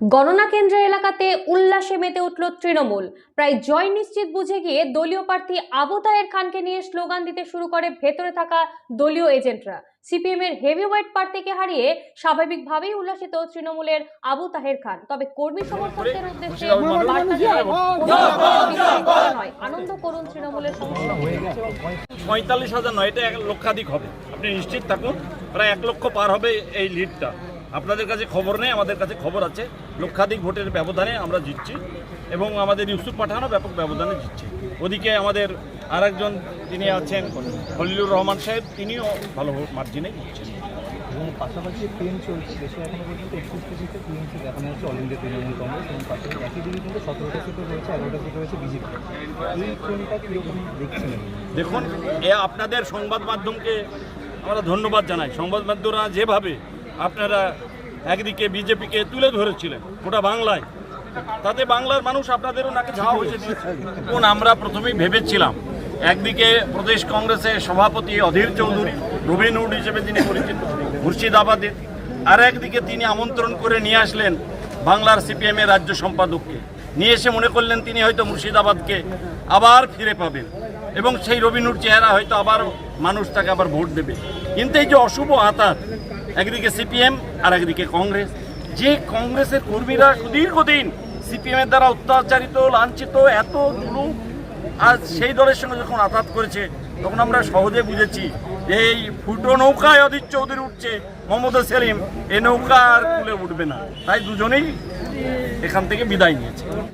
গণনা কেন্দ্র এলাকাতে উল্লাসে মেতে উঠল তৃণমূল। প্রায় জয় নিশ্চিত বুঝে গিয়ে দলীয় প্রার্থী আবু তাহের খানকে নিয়ে স্লোগান দিতে শুরু করে ভেতরে থাকা দলীয় এজেন্টরা। সিপিএম এর হেভিওয়েট প্রার্থীকে হারিয়ে স্বাভাবিকভাবেই উল্লাসিত তৃণমূলের আবু তাহের খান। তবে কর্মী সমর্থকদের উদ্দেশ্যে বার্তা দিলেন, "কোনো বিক্ষোভ করা নয়, আনন্দ করুন তৃণমূলের সমস্যা। পঁয়তাল্লিশ হাজার নয় এটা এক লক্ষাধিক হবে। আপনি নিশ্চিত থাকুন প্রায় এক লক্ষ পার হবে এই লিডটা আপনাদের কাছে খবর নেই আমাদের কাছে খবর আছে। লক্ষাধিক ভোটের ব্যবধানে আমরা জিতছি এবং আমাদের ইউসুফ পাঠানো ব্যাপক ব্যবধানে জিতছি। ওদিকে আমাদের আরেকজন তিনি আছেন খলিলুর রহমান সাহেব তিনিও ভালো মার্জিনে জিতছেন। এবং পাশাপাশি ট্রেন চলছে দেশে এখনও পর্যন্ত একত্রিশটি সিটে টিএমসি দেখানো হচ্ছে অল ইন্ডিয়া তৃণমূল কংগ্রেস এবং পাশাপাশি একই দিকে কিন্তু সতেরোটা সিটে রয়েছে এগারোটা সিটে রয়েছে বিজেপি এই ট্রেনটা কীরকম দেখছেন? দেখুন এ আপনাদের সংবাদ মাধ্যমকে আমরা ধন্যবাদ জানাই। সংবাদ মাধ্যমরা যেভাবে আপনারা একদিকে বিজেপিকে তুলে ধরেছিলেন গোটা বাংলায়, তাতে বাংলার মানুষ আপনাদেরও নাকি ঝাওয়া হয়েছে কোন আমরা প্রথমেই ভেবেছিলাম, একদিকে প্রদেশ কংগ্রেসের সভাপতি অধীর চৌধুরী, রবিন উড হিসেবে তিনি পরিচিত মুর্শিদাবাদের আর একদিকে তিনি আমন্ত্রণ করে নিয়ে আসলেন বাংলার সিপিএমের রাজ্য সম্পাদককে। নিয়ে এসে মনে করলেন তিনি হয়তো মুর্শিদাবাদকে আবার ফিরে পাবেন, এবং সেই রবিনুর চেহারা হয়তো আবার মানুষ তাকে আবার ভোট দেবে। কিন্তু এই যে অশুভ আতাত একদিকে সিপিএম আর একদিকে কংগ্রেস। যে কংগ্রেসের কর্মীরা সুদীর্ঘদিন সিপিএমের দ্বারা অত্যাচারিত, লাঞ্ছিত, এত জুলুম আর সেই দলের সঙ্গে যখন আঘাত করেছে, তখন আমরা সহজে বুঝেছি এই ফুটো নৌকায় অধীর চৌধুরী উঠছে মোহাম্মদ সেলিম এই নৌকা আর কুলে উঠবে না। তাই দুজনেই এখান থেকে বিদায় নিয়েছে।